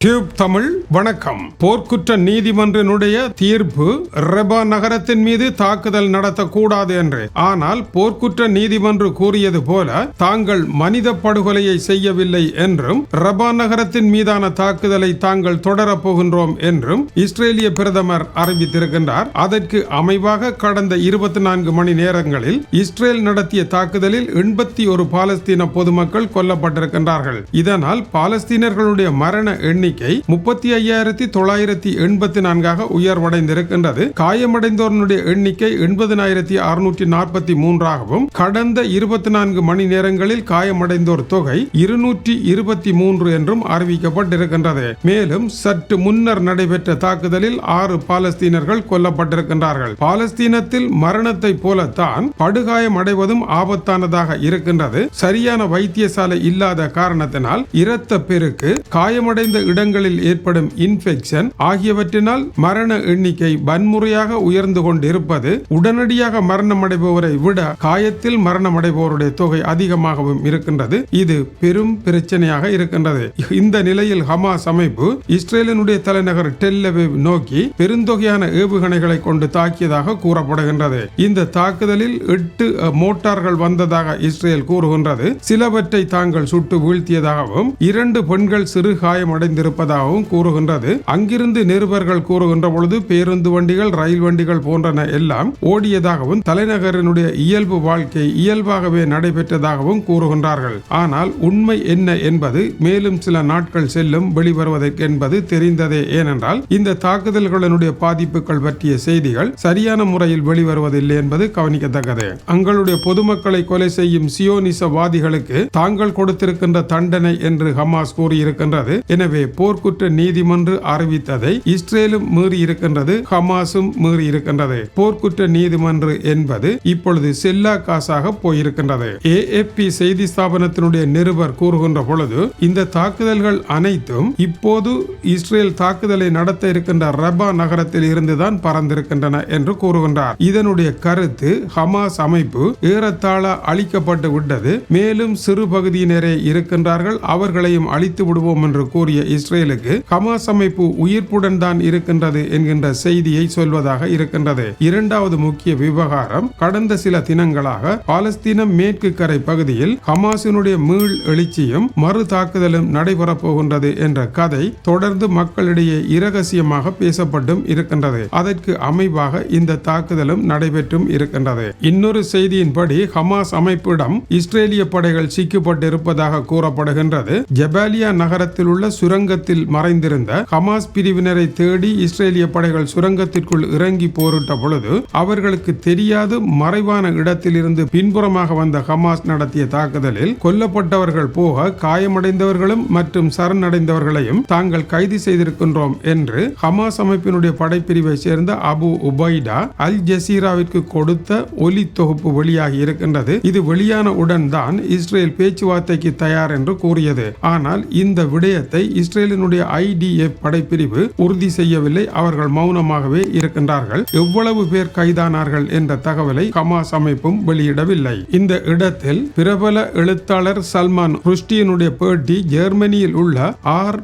Tube Tamil வணக்கம். போர்க்குற்ற நீதிமன்றினுடைய தீர்ப்பு ரெபா நகரத்தின் மீது தாக்குதல் நடத்தக்கூடாது என்று. ஆனால் போர்க்குற்ற நீதிமன்று கூறியது போல தாங்கள் மனித படுகொலையை செய்யவில்லை என்றும் ரபா நகரத்தின் மீதான தாக்குதலை தாங்கள் தொடரப் போகின்றோம் என்றும் இஸ்ரேலிய பிரதமர் அறிவித்திருக்கின்றார். அதற்கு அமைவாக கடந்த இருபத்தி நான்கு மணி நேரங்களில் இஸ்ரேல் நடத்திய தாக்குதலில் எண்பத்தி ஒரு பாலஸ்தீன பொதுமக்கள் கொல்லப்பட்டிருக்கின்றார்கள். இதனால் பாலஸ்தீனர்களுடைய மரண எண்ணிக்கை முப்பத்தி ஐயாயிரத்தி தொள்ளாயிரத்தி எண்பத்தி நான்காக உயர்வடைந்திருக்கின்றது. காயமடைந்தோருடைய எண்ணிக்கை எண்பதினாயிரத்தி அறுநூற்றி நாற்பத்தி மூன்றாகவும் கடந்த இருபத்தி நான்கு மணி நேரங்களில் காயமடைந்தோர் தொகை இருநூற்றி இருபத்தி மூன்று என்றும் அறிவிக்கப்பட்டிருக்கின்றது. மேலும் சற்று முன்னர் நடைபெற்ற தாக்குதலில் ஆறு பாலஸ்தீனர்கள் கொல்லப்பட்டிருக்கின்றார்கள். பாலஸ்தீனத்தில் மரணத்தை போலத்தான் படுகாயம் அடைவதும் ஆபத்தானதாக இருக்கின்றது. சரியான வைத்தியசாலை இல்லாத காரணத்தினால் இரத்த பெருக்கு காயமடைந்த இடங்களில் ஏற்படும் இன்ஃபெக்ஷன் ஆகியவற்றினால் மரண எண்ணிக்கை வன்முறையாக உயர்ந்து கொண்டிருப்பது உடனடியாக மரணமடைபவரை விட காயத்தில் மரணமடைபவருடைய தொகை அதிகமாகவும் இருக்கின்றது. இது பெரும் பிரச்சனையாக இருக்கின்றது. இந்த நிலையில் ஹமாஸ் அமைப்பு இஸ்ரேலினுடைய தலைநகர் டெல்லவிவ் நோக்கி பெருந்தொகையான ஏவுகணைகளை கொண்டு தாக்கியதாக கூறப்படுகின்றது. இந்த தாக்குதலில் எட்டு மோட்டார்கள் வந்ததாக இஸ்ரேல் கூறுகின்றது. சிலவற்றை தாங்கள் சுட்டு வீழ்த்தியதாகவும் இரண்டு பெண்கள் சிறு காயமடைந்திருப்பதாகவும் கூறுகின்றது. அங்கிருந்து நிருபர்கள் கூறுகின்ற பொழுது பேருந்து வண்டிகள் ரயில் வண்டிகள் போன்றன எல்லாம் ஓடியதாகவும் தலைநகரினுடைய இயல்பு வாழ்க்கை இயல்பாகவே நடைபெற்றதாகவும் கூறுகின்றார்கள். ஆனால் உண்மை என்ன என்பது மேலும் சில நாட்கள் செல்லும் வெளிவருவதற்கு என்பது தெரிந்ததே. ஏனென்றால் இந்த தாக்குதல்களினுடைய பாதிப்புகள் பற்றிய செய்திகள் சரியான முறையில் வெளிவருவதில்லை என்பது கவனிக்கத்தக்கது. அங்களுடைய பொதுமக்களை கொலை செய்யும் சியோனிசவாதிகளுக்கு தாங்கள் கொடுத்திருக்கின்ற தண்டனை என்று ஹமாஸ் கூறியிருக்கின்றது. எனவே போர்க்குற்ற நீதி நீதிமன்று அறிவித்ததை இஸ்ரேலும் மீறி இருக்கின்றது ஹமாஸும் மீறி இருக்கின்றது. போர்க்குற்ற நீதிமன்று என்பது இப்பொழுது செல்லா காசாக போயிருக்கின்றது. ஏஎப்பி செய்தி ஸ்தாபனத்தினுடைய நிருபர் கூறுகின்ற பொழுது இந்த தாக்குதல்கள் அனைத்தும் இப்போது இஸ்ரேல் தாக்குதலை நடத்த இருக்கின்ற ரபா நகரத்தில் இருந்துதான் பறந்திருக்கின்றன என்று கூறுகின்றார். இதனுடைய கருத்து ஹமாஸ் அமைப்பு ஏறத்தாழ அழிக்கப்பட்டு விட்டது. மேலும் சிறு பகுதியினரே இருக்கின்றார்கள். அவர்களையும் அழித்து விடுவோம் என்று கூறிய இஸ்ரேலுக்கு ஹமாஸ் அமைப்பு உயிர்ப்புடன் தான் இருக்கின்றது என்கின்ற செய்தியை சொல்வதாக இருக்கின்றது. இரண்டாவது முக்கிய விவகாரம் கடந்த சில தினங்களாக பாலஸ்தீனம் மேற்கு கரை பகுதியில் ஹமாஸினுடைய மீள் எழுச்சியும் மறு தாக்குதலும் நடைபெறப் போகின்றது என்ற கதை தொடர்ந்து மக்களிடையே இரகசியமாக பேசப்பட்டும் இருக்கின்றது. அதற்கு அமைவாக இந்த தாக்குதலும் நடைபெற்றும் இருக்கின்றது. இன்னொரு செய்தியின்படி ஹமாஸ் அமைப்பிடம் இஸ்ரேலிய படைகள் சிக்கப்பட்டிருப்பதாக கூறப்படுகின்றது. ஜபாலியா நகரத்தில் உள்ள சுரங்கத்தில் மறைந்திருந்த இருந்த ஹமாஸ் பிரிவினரை தேடி இஸ்ரேலிய படைகள் சுரங்கத்திற்குள் இறங்கி போரிட்ட பொழுது அவர்களுக்கு தெரியாது மறைவான இடத்திலிருந்து பின்புறமாக வந்த ஹமாஸ் நடத்திய தாக்குதலில் கொல்லப்பட்டவர்கள் போக காயமடைந்தவர்களும் மற்றும் சரணடைந்தவர்களையும் தாங்கள் கைது செய்திருக்கின்றோம் என்று ஹமாஸ் அமைப்பினுடைய படைப்பிரிவை சேர்ந்த அபு உபைடா அல் ஜசீராவிற்கு கொடுத்த ஒலி தொகுப்பு வெளியாகி இருக்கின்றது. இது வெளியான உடன் தான் இஸ்ரேல் பேச்சுவார்த்தைக்கு தயார் என்று கூறியது. ஆனால் இந்த விடயத்தை இஸ்ரேலினுடைய ஐடி இந்திய படைப்பிரிவு உறுதி செய்யவில்லை. அவர்கள் மௌனமாகவே இருக்கின்றார்கள். எவ்வளவு பேர் கைதானார்கள் என்ற தகவலை ஹமாஸ் அமைப்பும் வெளியிடவில்லை. இந்த இடத்தில் பிரபல எழுத்தாளர் சல்மான் ருஷ்டியினுடைய பேட்டி ஜெர்மனியில் உள்ள ஆர்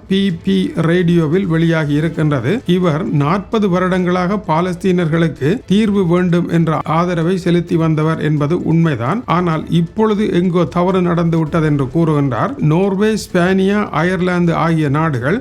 ரேடியோவில் வெளியாகி இருக்கின்றது. இவர் நாற்பது வருடங்களாக பாலஸ்தீனர்களுக்கு தீர்வு வேண்டும் என்ற ஆதரவை செலுத்தி வந்தவர் என்பது உண்மைதான். ஆனால் இப்பொழுது எங்கோ தவறு நடந்து விட்டது என்று கூறுகின்றார். நோர்வே ஸ்பானியா அயர்லாந்து ஆகிய நாடுகள்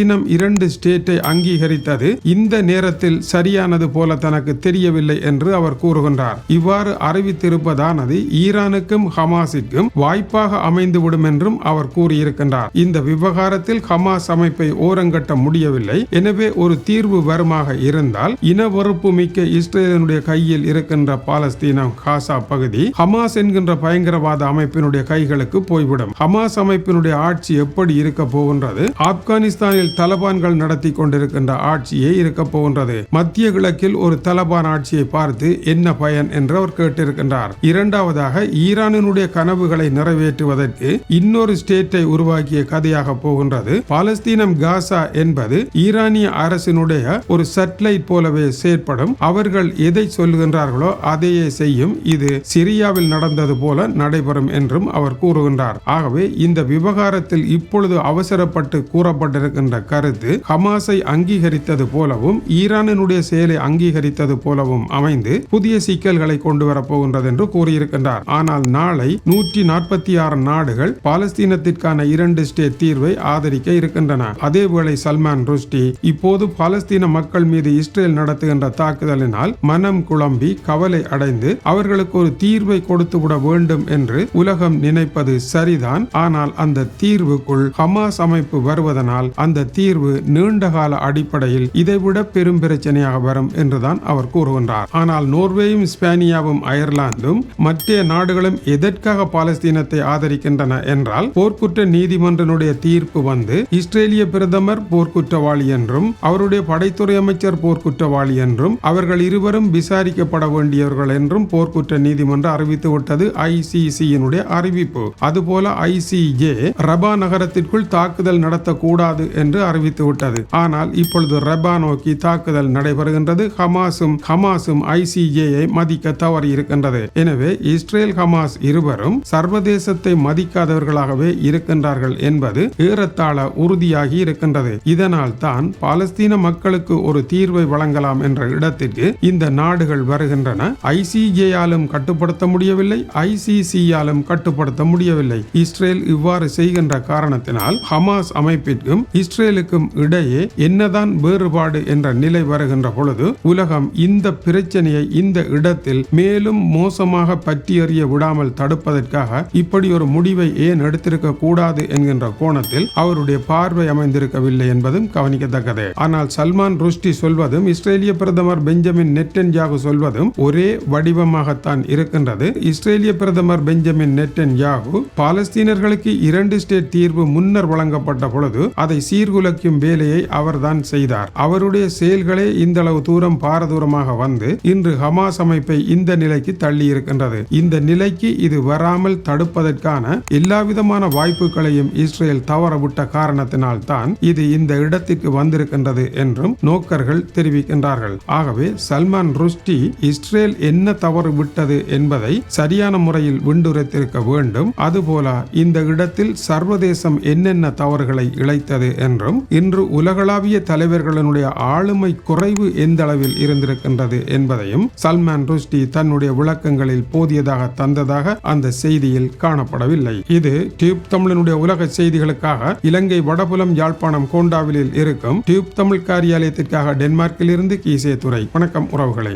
பாலஸ்தீனம் இரண்டு ஸ்டேட்டை அங்கீகரித்தது. இந்த நேரத்தில் சரியானது போல தனக்கு தெரியவில்லை என்று அவர் கூறுகின்றார். இவ்வாறு அறிவித்திருப்பதானது ஈரானுக்கும் ஹமாஸிற்கும் வாய்ப்பாக அமைந்துவிடும் என்றும் அவர் கூறியிருக்கின்றார். இந்த விவகாரத்தில் ஹமாஸ் அமைப்பை ஓரங்கட்ட முடியவில்லை. எனவே ஒரு தீர்வு வருமாக இருந்தால் இன வெறுப்பு மிக்க இஸ்ரேலினுடைய கையில் இருக்கின்ற பாலஸ்தீனம் காசா பகுதி ஹமாஸ் என்கின்ற பயங்கரவாத அமைப்பினுடைய கைகளுக்கு போய்விடும். ஹமாஸ் அமைப்பினுடைய ஆட்சி எப்படி இருக்க போகின்றது? ஆப்கானிஸ்தானில் தலபான்கள் நடத்தி கொண்டிருக்கின்ற ஆட்சியே இருக்க போகின்றது. மத்திய கிழக்கில் ஒரு தலபான் ஆட்சியை பார்த்து என்ன பயன் என்று அவர் கேட்டிருக்கின்றார். இரண்டாவதாக ஈரானினுடைய கனவுகளை நிறைவேற்றுவதற்கு இன்னொரு ஸ்டேட்டை உருவாக்கிய கதையாக போகின்றது. பாலஸ்தீனம் காசா என்பது ஈரானிய அரசினுடைய ஒரு சட்டலைட் போலவே செயற்படும். அவர்கள் எதை சொல்லுகின்றார்களோ அதையே செய்யும். இது சிரியாவில் நடந்தது போல நடைபெறும் என்றும் அவர் கூறுகின்றார். ஆகவே இந்த விவகாரத்தில் இப்பொழுது அவசரப்பட்டு கூறப்பட்டிருக்கின்ற கருத்து ஹமாஸை அங்கீகரித்தது போலவும் ஈரானினுடைய செயலை அங்கீகரித்தது போலவும் அமைந்து புதிய சிக்கல்களை கொண்டு வரப்போகின்றது என்று கூறியிருக்கின்றார். ஆனால் நாளை நூற்றி நாற்பத்தி ஆறு நாடுகள் பாலஸ்தீனத்திற்கான இரண்டு ஸ்டேட் தீர்வை ஆதரிக்க இருக்கின்றன. அதேவேளை சல்மான் ருஷ்டி இப்போது பாலஸ்தீன மக்கள் மீது இஸ்ரேல் நடத்துகின்ற தாக்குதலினால் மனம் குழம்பி கவலை அடைந்து அவர்களுக்கு ஒரு தீர்வை கொடுத்துவிட வேண்டும் என்று உலகம் நினைப்பது சரிதான். ஆனால் அந்த தீர்வுக்குள் ஹமாஸ் அமைப்பு வருவதனால் அந்த தீர்வு நீண்டகால அடிப்படையில் இதைவிட பெரும் பிரச்சனையாக வரும் என்றுதான் அவர் கூறுகின்றார். ஆனால் நோர்வேயும் ஸ்பேனியாவும் அயர்லாந்தும் மற்ற நாடுகளும் எதற்காக பாலஸ்தீனத்தை ஆதரிக்கின்றன என்றால் போர்க்குற்ற நீதிமன்றனுடைய தீர்ப்பு வந்து இஸ்ரேலிய பிரதமர் போர்க்குற்றவாளி என்றும் அவருடைய படைத்துறை அமைச்சர் போர்க்குற்றவாளி என்றும் அவர்கள் இருவரும் விசாரிக்கப்பட வேண்டியவர்கள் என்றும் போர்க்குற்ற நீதிமன்றம் அறிவித்து விட்டது ஐசிசியினுடைய அறிவிப்பு. அதுபோல ஐசிஜே ரபா நகரத்திற்குள் தாக்குதல் நடத்தக்கூடாது என்று அறிவித்து விட்டது. ஆனால் இப்பொழுது ரபா நோக்கி தாக்குதல் நடைபெறுகின்றது. ஹமாஸும் ஹமாஸும் ஐசிஜேயை மதிக்க தவறி இருக்கின்றது எனவே இஸ்ரேல் ஹமாஸ் இருவரும் சர்வதேசத்தை மதிக்காதவர்களாகவே இருக்கின்றார்கள் என்பது ஏறத்தாழ உறுதியாகி இருக்கின்றது. இதனால் தான் பாலஸ்தீன மக்களுக்கு ஒரு தீர்வை வழங்கலாம் என்ற இடத்திற்கு இந்த நாடுகள் வருகின்றன. ஐசிஜேயாலும் கட்டுப்படுத்த முடியவில்லை. ஐசிசியாலும் கட்டுப்படுத்த முடியவில்லை. இஸ்ரேல் இவ்வாறு செய்கின்ற காரணத்தினால் ஹமாஸ் அமைப்பிற்கும் இஸ்ரேல் இஸ்ரேலுக்கும் இடையே என்னதான் வேறுபாடு என்ற நிலை வருகின்ற பொழுது உலகம் இந்த பிரச்சனையை இந்த இடத்தில் மேலும் மோசமாக பற்றி எறிய விடாமல் தடுப்பதற்காக இப்படி ஒரு முடிவை ஏன் எடுத்திருக்க கூடாது என்கின்ற கோணத்தில் அவருடைய பார்வை அமைந்திருக்கவில்லை என்பதும் கவனிக்கத்தக்கது. ஆனால் சல்மான் ருஷ்டி சொல்வதும் இஸ்ரேலிய பிரதமர் பெஞ்சமின் நெட்டன்யாகு சொல்வதும் ஒரே வடிவமாகத்தான் இருக்கின்றது. இஸ்ரேலிய பிரதமர் பெஞ்சமின் நெட்டன் யாகு பாலஸ்தீனர்களுக்கு இரண்டு ஸ்டேட் தீர்வு முன்னர் வழங்கப்பட்ட பொழுது அதை சீர்குலைக்கும் வேலையை அவர்தான் செய்தார். அவருடைய செயல்களே இந்த அளவு தூரம் பாரதூரமாக வந்து இன்று ஹமாஸ் அமைப்பை இந்த நிலைக்கு தள்ளி இருக்கின்றது இந்த நிலைக்கு இது வராமல் தடுப்பதற்கான எல்லாவிதமான வாய்ப்புகளையும் இஸ்ரேல் தவறவிட்ட காரணத்தினால் தான் இது இந்த இடத்திற்கு வந்திருக்கின்றது என்றும் நோக்கர்கள் தெரிவிக்கின்றார்கள். ஆகவே சல்மான் ருஷ்டி இஸ்ரேல் என்ன தவறு விட்டது என்பதை சரியான முறையில் விண்டுரைத்திருக்க வேண்டும். அதுபோல இந்த இடத்தில் சர்வதேசம் என்னென்ன தவறுகளை இழைத்தது என்றும் இன்று உலகளாவிய தலைவர்களினுடைய ஆளுமை குறைவு எந்த அளவில் இருந்திருக்கின்றது என்பதையும் சல்மான் ருஷ்டி தன்னுடைய விளக்கங்களில் போதியதாக தந்ததாக அந்த செய்தியில் காணப்படவில்லை. இது டியூப் தமிழனுடைய உலக செய்திகளுக்காக இலங்கை வடபுலம் யாழ்ப்பாணம் கோண்டாவிலில் இருக்கும் டியூப் தமிழ் காரியாலயத்திற்காக டென்மார்க்கில் இருந்து கீசே துறை வணக்கம் உறவுகளை.